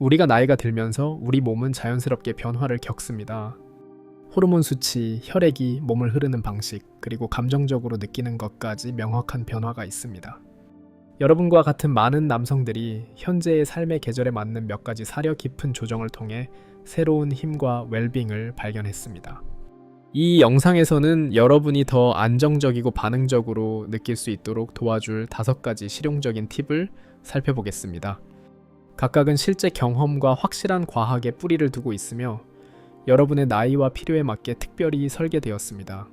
우리가 나이가 들면서 우리 몸은 자연스럽게 변화를 겪습니다. 호르몬 수치, 혈액이 몸을 흐르는 방식, 그리고 감정적으로 느끼는 것까지 명확한 변화가 있습니다. 여러분과 같은 많은 남성들이 현재의 삶의 계절에 맞는 몇 가지 사려 깊은 조정을 통해 새로운 힘과 웰빙을 발견했습니다. 이 영상에서는 여러분이 더 안정적이고 반응적으로 느낄 수 있도록 도와줄 다섯 가지 실용적인 팁을 살펴보겠습니다. 각각은 실제 경험과 확실한 과학에 뿌리를 두고 있으며 여러분의 나이와 필요에 맞게 특별히 설계되었습니다.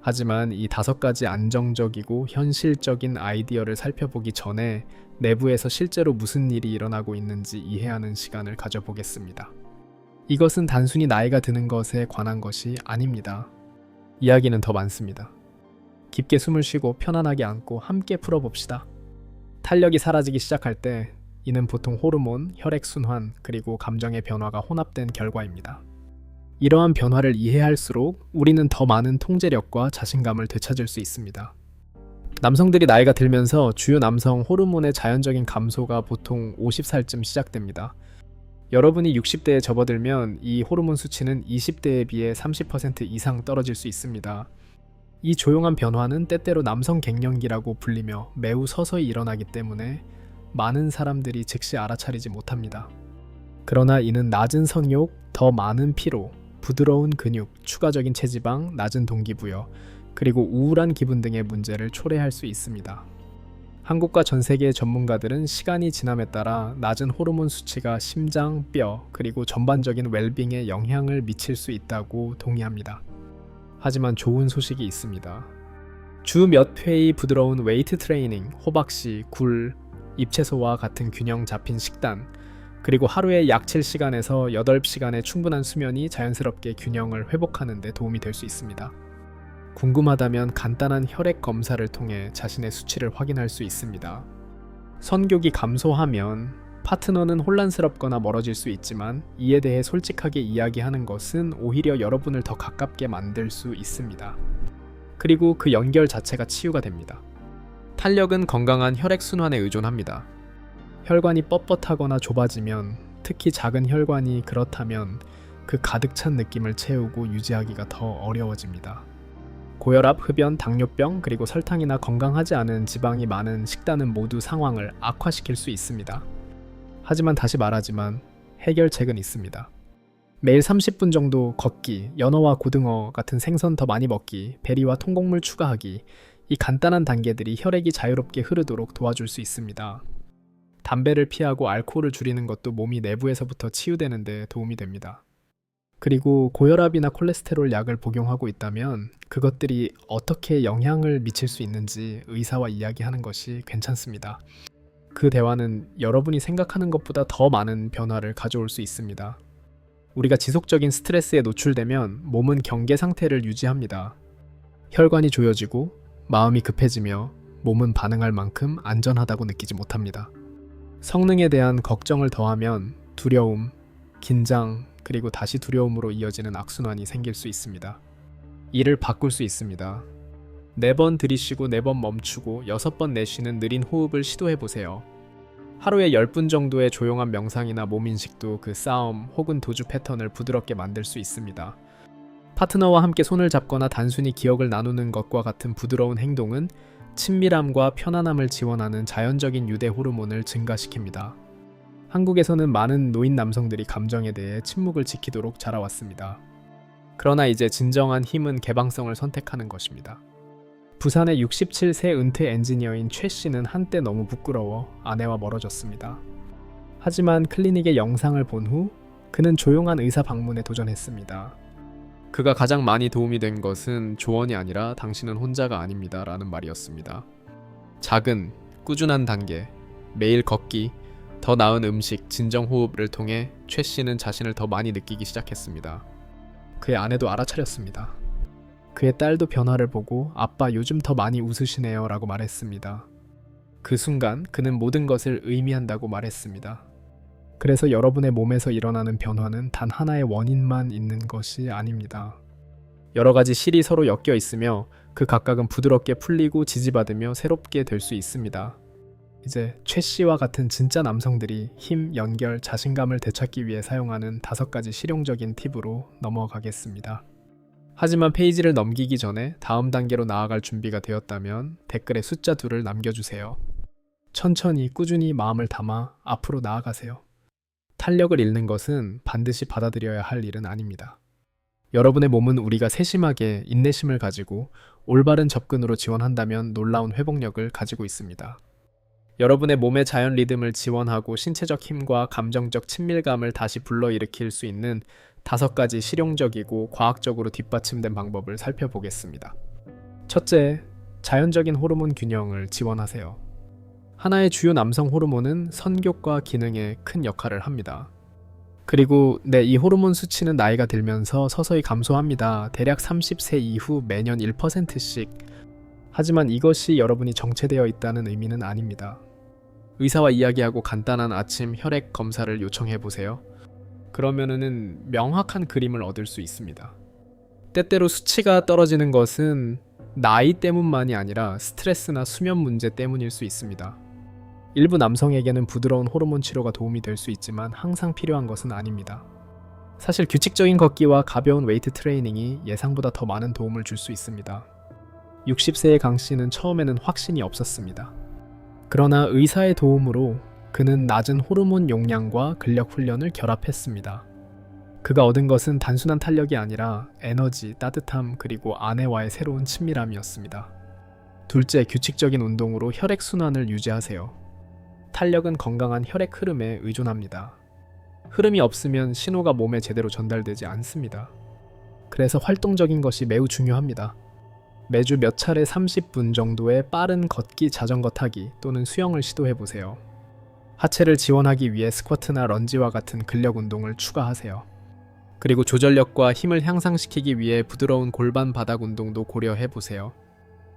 하지만 이 다섯 가지 안정적이고 현실적인 아이디어를 살펴보기 전에 내부에서 실제로 무슨 일이 일어나고 있는지 이해하는 시간을 가져보겠습니다. 이것은 단순히 나이가 드는 것에 관한 것이 아닙니다. 이야기는 더 많습니다. 깊게 숨을 쉬고 편안하게 앉고 함께 풀어봅시다. 탄력이 사라지기 시작할 때 이는 보통 호르몬, 혈액순환, 그리고 감정의 변화가 혼합된 결과입니다. 이러한 변화를 이해할수록 우리는 더 많은 통제력과 자신감을 되찾을 수 있습니다. 남성들이 나이가 들면서 주요 남성 호르몬의 자연적인 감소가 보통 50살쯤 시작됩니다. 여러분이 60대에 접어들면 이 호르몬 수치는 20대에 비해 30% 이상 떨어질 수 있습니다. 이 조용한 변화는 때때로 남성 갱년기라고 불리며 매우 서서히 일어나기 때문에 많은 사람들이 즉시 알아차리지 못합니다. 그러나 이는 낮은 성욕, 더 많은 피로, 부드러운 근육, 추가적인 체지방, 낮은 동기부여, 그리고 우울한 기분 등의 문제를 초래할 수 있습니다. 한국과 전 세계의 전문가들은 시간이 지남에 따라 낮은 호르몬 수치가 심장, 뼈, 그리고 전반적인 웰빙에 영향을 미칠 수 있다고 동의합니다. 하지만 좋은 소식이 있습니다. 주 몇 회의 부드러운 웨이트 트레이닝, 호박씨, 굴, 잎채소와 같은 균형 잡힌 식단, 그리고 하루에 약 7시간에서 8시간의 충분한 수면이 자연스럽게 균형을 회복하는 데 도움이 될 수 있습니다. 궁금하다면 간단한 혈액 검사를 통해 자신의 수치를 확인할 수 있습니다. 선격이 감소하면 파트너는 혼란스럽거나 멀어질 수 있지만 이에 대해 솔직하게 이야기하는 것은 오히려 여러분을 더 가깝게 만들 수 있습니다. 그리고 그 연결 자체가 치유가 됩니다. 탄력은 건강한 혈액순환에 의존합니다. 혈관이 뻣뻣하거나 좁아지면 특히 작은 혈관이 그렇다면 그 가득 찬 느낌을 채우고 유지하기가 더 어려워집니다. 고혈압, 흡연, 당뇨병, 그리고 설탕이나 건강하지 않은 지방이 많은 식단은 모두 상황을 악화시킬 수 있습니다. 하지만 다시 말하지만 해결책은 있습니다. 매일 30분 정도 걷기, 연어와 고등어 같은 생선 더 많이 먹기, 베리와 통곡물 추가하기, 이 간단한 단계들이 혈액이 자유롭게 흐르도록 도와줄 수 있습니다. 담배를 피하고 알코올을 줄이는 것도 몸이 내부에서부터 치유되는 데 도움이 됩니다. 그리고 고혈압이나 콜레스테롤 약을 복용하고 있다면 그것들이 어떻게 영향을 미칠 수 있는지 의사와 이야기하는 것이 괜찮습니다. 그 대화는 여러분이 생각하는 것보다 더 많은 변화를 가져올 수 있습니다. 우리가 지속적인 스트레스에 노출되면 몸은 경계 상태를 유지합니다. 혈관이 조여지고 마음이 급해지며 몸은 반응할 만큼 안전하다고 느끼지 못합니다. 성능에 대한 걱정을 더하면 두려움, 긴장, 그리고 다시 두려움으로 이어지는 악순환이 생길 수 있습니다. 이를 바꿀 수 있습니다. 네 번 들이쉬고 네 번 멈추고 여섯 번 내쉬는 느린 호흡을 시도해 보세요. 하루에 10분 정도의 조용한 명상이나 몸인식도 그 싸움 혹은 도주 패턴을 부드럽게 만들 수 있습니다. 파트너와 함께 손을 잡거나 단순히 기억을 나누는 것과 같은 부드러운 행동은 친밀함과 편안함을 지원하는 자연적인 유대 호르몬을 증가시킵니다. 한국에서는 많은 노인 남성들이 감정에 대해 침묵을 지키도록 자라왔습니다. 그러나 이제 진정한 힘은 개방성을 선택하는 것입니다. 부산의 67세 은퇴 엔지니어인 최 씨는 한때 너무 부끄러워 아내와 멀어졌습니다. 하지만 클리닉의 영상을 본 후 그는 조용한 의사 방문에 도전했습니다. 그가 가장 많이 도움이 된 것은 조언이 아니라 당신은 혼자가 아닙니다 라는 말이었습니다. 작은, 꾸준한 단계, 매일 걷기, 더 나은 음식, 진정 호흡을 통해 최 씨는 자신을 더 많이 느끼기 시작했습니다. 그의 아내도 알아차렸습니다. 그의 딸도 변화를 보고 아빠 요즘 더 많이 웃으시네요 라고 말했습니다. 그 순간 그는 모든 것을 의미한다고 말했습니다. 그래서 여러분의 몸에서 일어나는 변화는 단 하나의 원인만 있는 것이 아닙니다. 여러 가지 실이 서로 엮여 있으며 그 각각은 부드럽게 풀리고 지지받으며 새롭게 될 수 있습니다. 이제 최 씨와 같은 진짜 남성들이 힘, 연결, 자신감을 되찾기 위해 사용하는 다섯 가지 실용적인 팁으로 넘어가겠습니다. 하지만 페이지를 넘기기 전에 다음 단계로 나아갈 준비가 되었다면 댓글에 숫자 2를 남겨주세요. 천천히 꾸준히 마음을 담아 앞으로 나아가세요. 탄력을 잃는 것은 반드시 받아들여야 할 일은 아닙니다. 여러분의 몸은 우리가 세심하게 인내심을 가지고 올바른 접근으로 지원한다면 놀라운 회복력을 가지고 있습니다. 여러분의 몸의 자연 리듬을 지원하고 신체적 힘과 감정적 친밀감을 다시 불러일으킬 수 있는 다섯 가지 실용적이고 과학적으로 뒷받침된 방법을 살펴보겠습니다. 첫째, 자연적인 호르몬 균형을 지원하세요. 하나의 주요 남성 호르몬은 선교과 기능에 큰 역할을 합니다. 그리고 네, 이 호르몬 수치는 나이가 들면서 서서히 감소합니다. 대략 30세 이후 매년 1%씩. 하지만 이것이 여러분이 정체되어 있다는 의미는 아닙니다. 의사와 이야기하고 간단한 아침 혈액 검사를 요청해 보세요. 그러면은 명확한 그림을 얻을 수 있습니다. 때때로 수치가 떨어지는 것은 나이 때문만이 아니라 스트레스나 수면 문제 때문일 수 있습니다. 일부 남성에게는 부드러운 호르몬 치료가 도움이 될 수 있지만 항상 필요한 것은 아닙니다. 사실 규칙적인 걷기와 가벼운 웨이트 트레이닝이 예상보다 더 많은 도움을 줄 수 있습니다. 60세의 강 씨는 처음에는 확신이 없었습니다. 그러나 의사의 도움으로 그는 낮은 호르몬 용량과 근력 훈련을 결합했습니다. 그가 얻은 것은 단순한 탄력이 아니라 에너지, 따뜻함, 그리고 아내와의 새로운 친밀함이었습니다. 둘째, 규칙적인 운동으로 혈액순환을 유지하세요. 탄력은 건강한 혈액 흐름에 의존합니다. 흐름이 없으면 신호가 몸에 제대로 전달되지 않습니다. 그래서 활동적인 것이 매우 중요합니다. 매주 몇 차례 30분 정도의 빠른 걷기, 자전거 타기 또는 수영을 시도해 보세요. 하체를 지원하기 위해 스쿼트나 런지와 같은 근력 운동을 추가하세요. 그리고 조절력과 힘을 향상시키기 위해 부드러운 골반 바닥 운동도 고려해 보세요.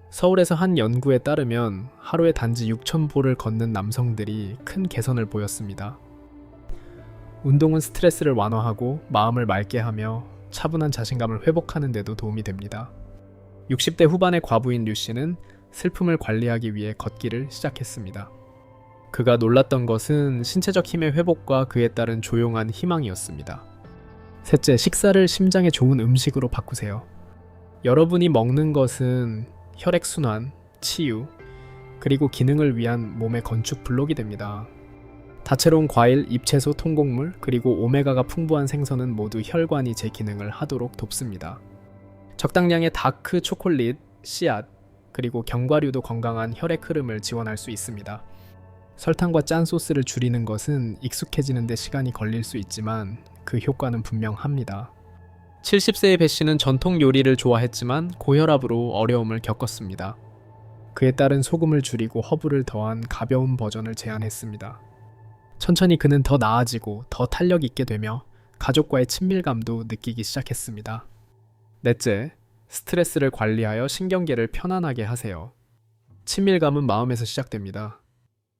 서울에서 한 연구에 따르면 하루에 단지 6,000보를 걷는 남성들이 큰 개선을 보였습니다. 운동은 스트레스를 완화하고 마음을 맑게 하며 차분한 자신감을 회복하는 데도 도움이 됩니다. 60대 후반의 과부인 류 씨는 슬픔을 관리하기 위해 걷기를 시작했습니다. 그가 놀랐던 것은 신체적 힘의 회복과 그에 따른 조용한 희망이었습니다. 셋째, 식사를 심장에 좋은 음식으로 바꾸세요. 여러분이 먹는 것은 혈액순환, 치유, 그리고 기능을 위한 몸의 건축 블록이 됩니다. 다채로운 과일, 잎채소, 통곡물, 그리고 오메가가 풍부한 생선은 모두 혈관이 제 기능을 하도록 돕습니다. 적당량의 다크 초콜릿, 씨앗, 그리고 견과류도 건강한 혈액 흐름을 지원할 수 있습니다. 설탕과 짠 소스를 줄이는 것은 익숙해지는데 시간이 걸릴 수 있지만 그 효과는 분명합니다. 70세의 배 씨는 전통 요리를 좋아했지만 고혈압으로 어려움을 겪었습니다. 그에 따른 소금을 줄이고 허브를 더한 가벼운 버전을 제안했습니다. 천천히 그는 더 나아지고 더 탄력 있게 되며 가족과의 친밀감도 느끼기 시작했습니다. 넷째, 스트레스를 관리하여 신경계를 편안하게 하세요. 친밀감은 마음에서 시작됩니다.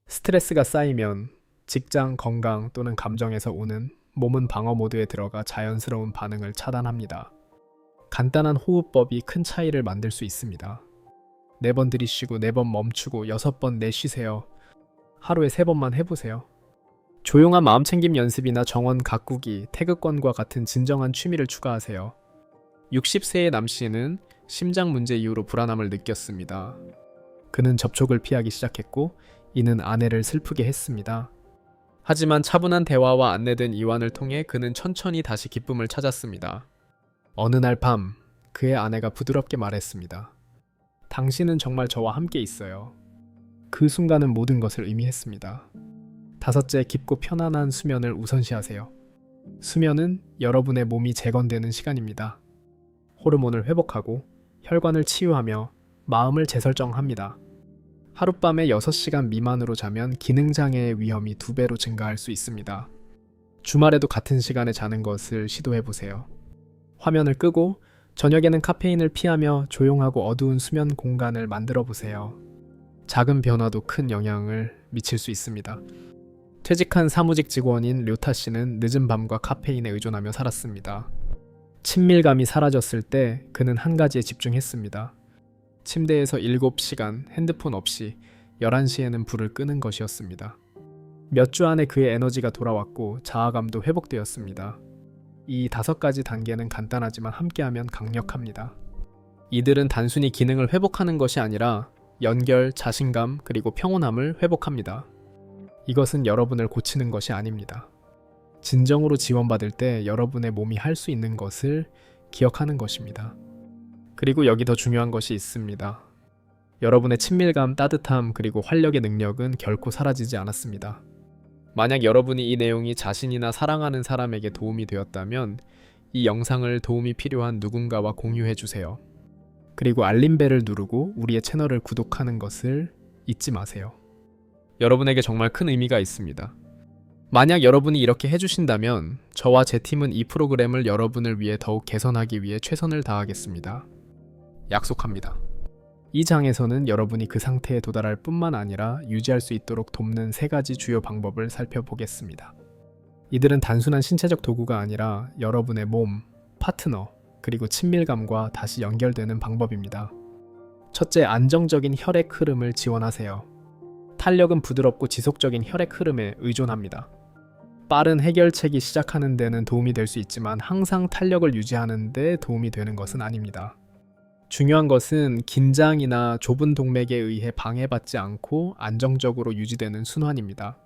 스트레스가 쌓이면 직장, 건강 또는 감정에서 오는 몸은 방어 모드에 들어가 자연스러운 반응을 차단합니다. 간단한 호흡법이 큰 차이를 만들 수 있습니다. 네번 들이쉬고 네번 멈추고 여섯 번 내쉬세요. 하루에 세 번만 해보세요. 조용한 마음 챙김 연습이나 정원 가꾸기, 태극권과 같은 진정한 취미를 추가하세요. 60세의 남 씨는 심장 문제 이후로 불안함을 느꼈습니다. 그는 접촉을 피하기 시작했고 이는 아내를 슬프게 했습니다. 하지만 차분한 대화와 안내된 이완을 통해 그는 천천히 다시 기쁨을 찾았습니다. 어느 날 밤 그의 아내가 부드럽게 말했습니다. 당신은 정말 저와 함께 있어요. 그 순간은 모든 것을 의미했습니다. 다섯째, 깊고 편안한 수면을 우선시하세요. 수면은 여러분의 몸이 재건되는 시간입니다. 호르몬을 회복하고 혈관을 치유하며 마음을 재설정합니다. 하룻밤에 6시간 미만으로 자면 기능장애의 위험이 두 배로 증가할 수 있습니다. 주말에도 같은 시간에 자는 것을 시도해 보세요. 화면을 끄고 저녁에는 카페인을 피하며 조용하고 어두운 수면 공간을 만들어 보세요. 작은 변화도 큰 영향을 미칠 수 있습니다. 퇴직한 사무직 직원인 료타 씨는 늦은 밤과 카페인에 의존하며 살았습니다. 친밀감이 사라졌을 때 그는 한 가지에 집중했습니다. 침대에서 7시간 핸드폰 없이 11시에는 불을 끄는 것이었습니다. 몇 주 안에 그의 에너지가 돌아왔고 자아감도 회복되었습니다. 이 다섯 가지 단계는 간단하지만 함께하면 강력합니다. 이들은 단순히 기능을 회복하는 것이 아니라 연결, 자신감, 그리고 평온함을 회복합니다. 이것은 여러분을 고치는 것이 아닙니다. 진정으로 지원받을 때 여러분의 몸이 할 수 있는 것을 기억하는 것입니다. 그리고 여기 더 중요한 것이 있습니다. 여러분의 친밀감, 따뜻함, 그리고 활력의 능력은 결코 사라지지 않았습니다. 만약 여러분이 이 내용이 자신이나 사랑하는 사람에게 도움이 되었다면 이 영상을 도움이 필요한 누군가와 공유해 주세요. 그리고 알림벨을 누르고 우리의 채널을 구독하는 것을 잊지 마세요. 여러분에게 정말 큰 의미가 있습니다. 만약 여러분이 이렇게 해주신다면 저와 제 팀은 이 프로그램을 여러분을 위해 더욱 개선하기 위해 최선을 다하겠습니다. 약속합니다. 이 장에서는 여러분이 그 상태에 도달할 뿐만 아니라 유지할 수 있도록 돕는 세 가지 주요 방법을 살펴보겠습니다. 이들은 단순한 신체적 도구가 아니라 여러분의 몸, 파트너, 그리고 친밀감과 다시 연결되는 방법입니다. 첫째, 안정적인 혈액 흐름을 지원하세요. 탄력은 부드럽고 지속적인 혈액 흐름에 의존합니다. 빠른 해결책이 시작하는 데는 도움이 될 수 있지만 항상 탄력을 유지하는 데 도움이 되는 것은 아닙니다. 중요한 것은 긴장이나 좁은 동맥에 의해 방해받지 않고 안정적으로 유지되는 순환입니다.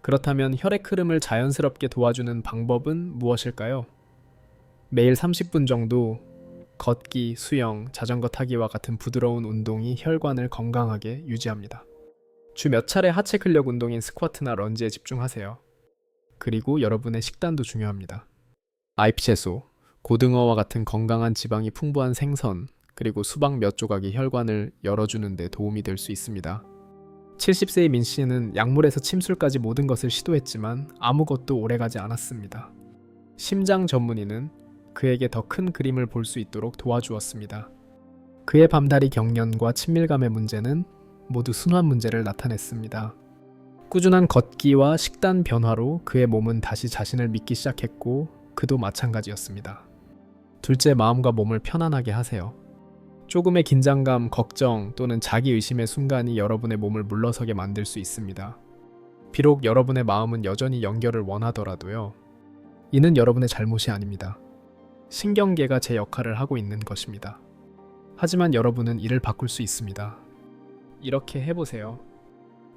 그렇다면 혈액 흐름을 자연스럽게 도와주는 방법은 무엇일까요? 매일 30분 정도 걷기, 수영, 자전거 타기와 같은 부드러운 운동이 혈관을 건강하게 유지합니다. 주 몇 차례 하체 근력 운동인 스쿼트나 런지에 집중하세요. 그리고 여러분의 식단도 중요합니다. 아이피채소, 고등어와 같은 건강한 지방이 풍부한 생선, 그리고 수박 몇 조각이 혈관을 열어주는 데 도움이 될 수 있습니다. 70세의 민 씨는 약물에서 침술까지 모든 것을 시도했지만 아무것도 오래가지 않았습니다. 심장 전문의는 그에게 더 큰 그림을 볼 수 있도록 도와주었습니다. 그의 밤다리 경련과 친밀감의 문제는 모두 순환 문제를 나타냈습니다. 꾸준한 걷기와 식단 변화로 그의 몸은 다시 자신을 믿기 시작했고 그도 마찬가지였습니다. 둘째, 마음과 몸을 편안하게 하세요. 조금의 긴장감, 걱정 또는 자기 의심의 순간이 여러분의 몸을 물러서게 만들 수 있습니다. 비록 여러분의 마음은 여전히 연결을 원하더라도요. 이는 여러분의 잘못이 아닙니다. 신경계가 제 역할을 하고 있는 것입니다. 하지만 여러분은 이를 바꿀 수 있습니다. 이렇게 해보세요.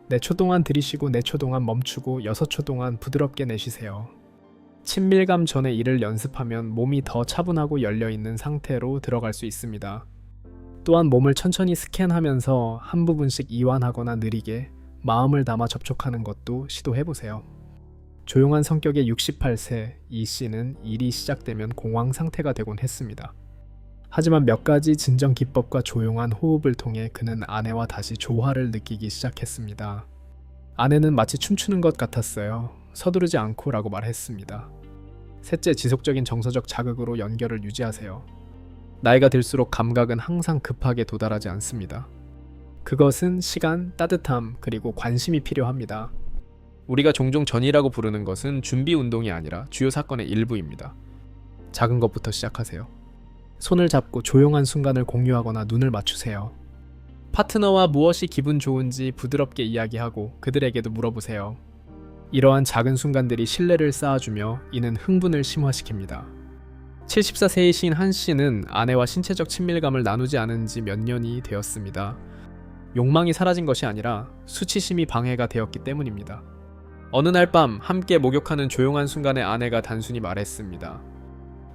네초 동안 들이쉬고 네초 동안 멈추고 여섯 초 동안 부드럽게 내쉬세요. 친밀감 전에 이를 연습하면 몸이 더 차분하고 열려있는 상태로 들어갈 수 있습니다. 또한 몸을 천천히 스캔하면서 한 부분씩 이완하거나 느리게 마음을 담아 접촉하는 것도 시도해보세요. 조용한 성격의 68세 이 씨는 일이 시작되면 공황 상태가 되곤 했습니다. 하지만 몇 가지 진정 기법과 조용한 호흡을 통해 그는 아내와 다시 조화를 느끼기 시작했습니다. 아내는 마치 춤추는 것 같았어요. 서두르지 않고 라고 말했습니다. 셋째, 지속적인 정서적 자극으로 연결을 유지하세요. 나이가 들수록 감각은 항상 급하게 도달하지 않습니다. 그것은 시간, 따뜻함, 그리고 관심이 필요합니다. 우리가 종종 전이라고 부르는 것은 준비 운동이 아니라 주요 사건의 일부입니다. 작은 것부터 시작하세요. 손을 잡고 조용한 순간을 공유하거나 눈을 맞추세요. 파트너와 무엇이 기분 좋은지 부드럽게 이야기하고 그들에게도 물어보세요. 이러한 작은 순간들이 신뢰를 쌓아주며 이는 흥분을 심화시킵니다. 74세의 시인 한 씨는 아내와 신체적 친밀감을 나누지 않은 지 몇 년이 되었습니다. 욕망이 사라진 것이 아니라 수치심이 방해가 되었기 때문입니다. 어느 날 밤 함께 목욕하는 조용한 순간에 아내가 단순히 말했습니다.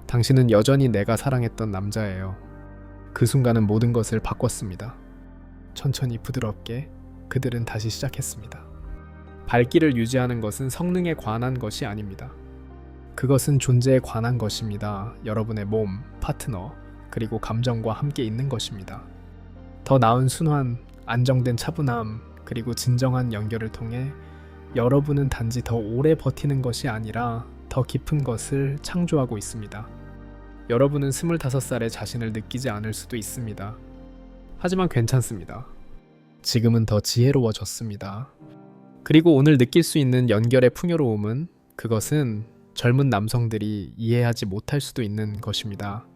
당신은 여전히 내가 사랑했던 남자예요. 그 순간은 모든 것을 바꿨습니다. 천천히 부드럽게 그들은 다시 시작했습니다. 발길을 유지하는 것은 성능에 관한 것이 아닙니다. 그것은 존재에 관한 것입니다. 여러분의 몸, 파트너, 그리고 감정과 함께 있는 것입니다. 더 나은 순환, 안정된 차분함, 그리고 진정한 연결을 통해 여러분은 단지 더 오래 버티는 것이 아니라 더 깊은 것을 창조하고 있습니다. 여러분은 25살의 자신을 느끼지 않을 수도 있습니다. 하지만 괜찮습니다. 지금은 더 지혜로워졌습니다. 그리고 오늘 느낄 수 있는 연결의 풍요로움은 그것은 젊은 남성들이 이해하지 못할 수도 있는 것입니다.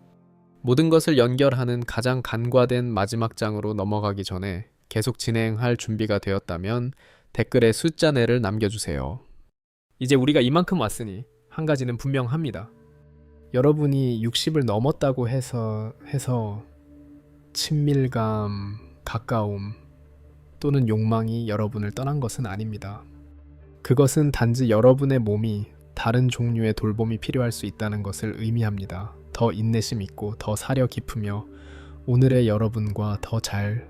모든 것을 연결하는 가장 간과된 마지막 장으로 넘어가기 전에 계속 진행할 준비가 되었다면 댓글에 숫자 내를 남겨주세요. 이제 우리가 이만큼 왔으니 한 가지는 분명합니다. 여러분이 60을 넘었다고 해서 해서 친밀감, 가까움 또는 욕망이 여러분을 떠난 것은 아닙니다. 그것은 단지 여러분의 몸이 다른 종류의 돌봄이 필요할 수 있다는 것을 의미합니다. 더 인내심 있고 더 사려 깊으며 오늘의 여러분과 더 잘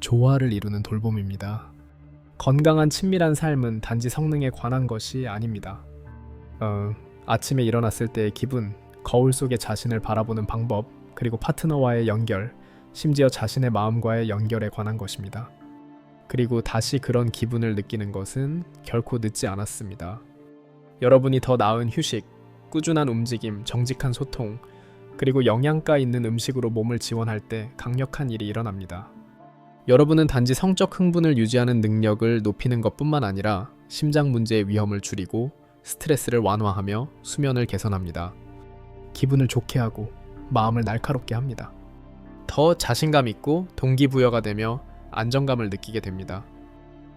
조화를 이루는 돌봄입니다. 건강한 친밀한 삶은 단지 성능에 관한 것이 아닙니다. 어, 아침에 일어났을 때의 기분, 거울 속에 자신을 바라보는 방법, 그리고 파트너와의 연결, 심지어 자신의 마음과의 연결에 관한 것입니다. 그리고 다시 그런 기분을 느끼는 것은 결코 늦지 않았습니다. 여러분이 더 나은 휴식, 꾸준한 움직임, 정직한 소통, 그리고 영양가 있는 음식으로 몸을 지원할 때 강력한 일이 일어납니다. 여러분은 단지 성적 흥분을 유지하는 능력을 높이는 것뿐만 아니라 심장 문제의 위험을 줄이고 스트레스를 완화하며 수면을 개선합니다. 기분을 좋게 하고 마음을 날카롭게 합니다. 더 자신감 있고 동기부여가 되며 안정감을 느끼게 됩니다.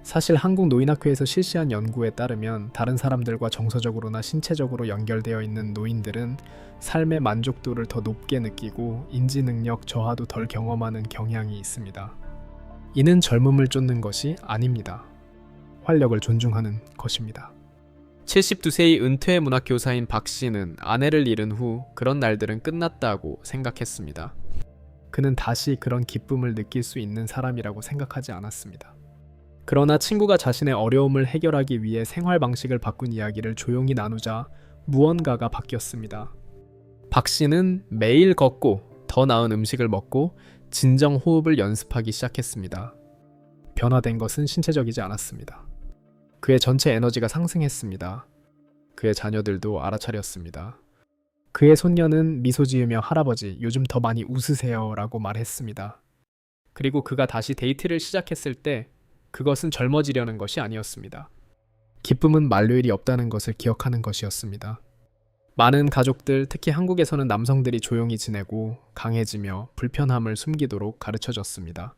사실 한국 노인학회에서 실시한 연구에 따르면 다른 사람들과 정서적으로나 신체적으로 연결되어 있는 노인들은 삶의 만족도를 더 높게 느끼고 인지 능력 저하도 덜 경험하는 경향이 있습니다. 이는 젊음을 쫓는 것이 아닙니다. 활력을 존중하는 것입니다. 72세의 은퇴 문학 교사인 박 씨는 아내를 잃은 후 그런 날들은 끝났다고 생각했습니다. 그는 다시 그런 기쁨을 느낄 수 있는 사람이라고 생각하지 않았습니다. 그러나 친구가 자신의 어려움을 해결하기 위해 생활 방식을 바꾼 이야기를 조용히 나누자 무언가가 바뀌었습니다. 박 씨는 매일 걷고 더 나은 음식을 먹고 진정 호흡을 연습하기 시작했습니다. 변화된 것은 신체적이지 않았습니다. 그의 전체 에너지가 상승했습니다. 그의 자녀들도 알아차렸습니다. 그의 손녀는 미소 지으며 할아버지, 요즘 더 많이 웃으세요 라고 말했습니다. 그리고 그가 다시 데이트를 시작했을 때 그것은 젊어지려는 것이 아니었습니다. 기쁨은 만료일이 없다는 것을 기억하는 것이었습니다. 많은 가족들, 특히 한국에서는 남성들이 조용히 지내고 강해지며 불편함을 숨기도록 가르쳐 줬습니다.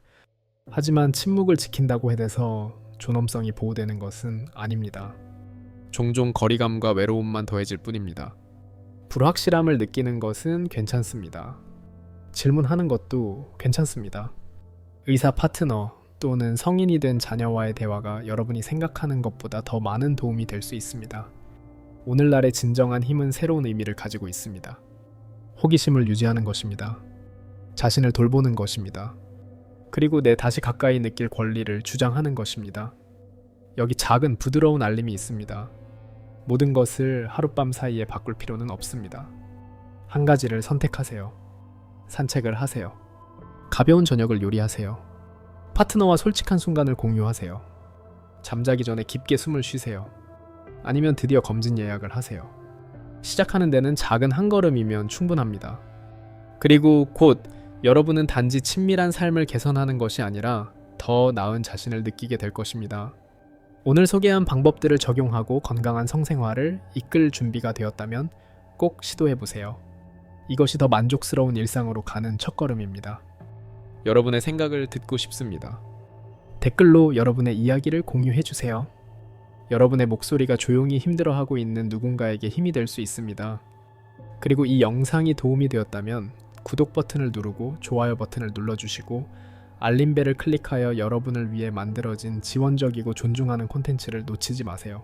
하지만 침묵을 지킨다고 해서 존엄성이 보호되는 것은 아닙니다. 종종 거리감과 외로움만 더해질 뿐입니다. 불확실함을 느끼는 것은 괜찮습니다. 질문하는 것도 괜찮습니다. 의사 파트너 또는 성인이 된 자녀와의 대화가 여러분이 생각하는 것보다 더 많은 도움이 될 수 있습니다. 오늘날의 진정한 힘은 새로운 의미를 가지고 있습니다. 호기심을 유지하는 것입니다. 자신을 돌보는 것입니다. 그리고 내 다시 가까이 느낄 권리를 주장하는 것입니다. 여기 작은 부드러운 알림이 있습니다. 모든 것을 하룻밤 사이에 바꿀 필요는 없습니다. 한 가지를 선택하세요. 산책을 하세요. 가벼운 저녁을 요리하세요. 파트너와 솔직한 순간을 공유하세요. 잠자기 전에 깊게 숨을 쉬세요. 아니면 드디어 검진 예약을 하세요. 시작하는 데는 작은 한 걸음이면 충분합니다. 그리고 곧 여러분은 단지 친밀한 삶을 개선하는 것이 아니라 더 나은 자신을 느끼게 될 것입니다. 오늘 소개한 방법들을 적용하고 건강한 성생활을 이끌 준비가 되었다면 꼭 시도해 보세요. 이것이 더 만족스러운 일상으로 가는 첫걸음입니다. 여러분의 생각을 듣고 싶습니다. 댓글로 여러분의 이야기를 공유해 주세요. 여러분의 목소리가 조용히 힘들어하고 있는 누군가에게 힘이 될 수 있습니다. 그리고 이 영상이 도움이 되었다면 구독 버튼을 누르고 좋아요 버튼을 눌러주시고 알림벨을 클릭하여 여러분을 위해 만들어진 지원적이고 존중하는 콘텐츠를 놓치지 마세요.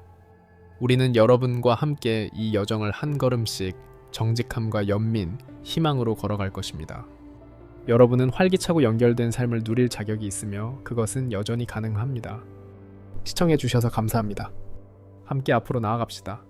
우리는 여러분과 함께 이 여정을 한 걸음씩 정직함과 연민, 희망으로 걸어갈 것입니다. 여러분은 활기차고 연결된 삶을 누릴 자격이 있으며 그것은 여전히 가능합니다. 시청해주셔서 감사합니다. 함께 앞으로 나아갑시다.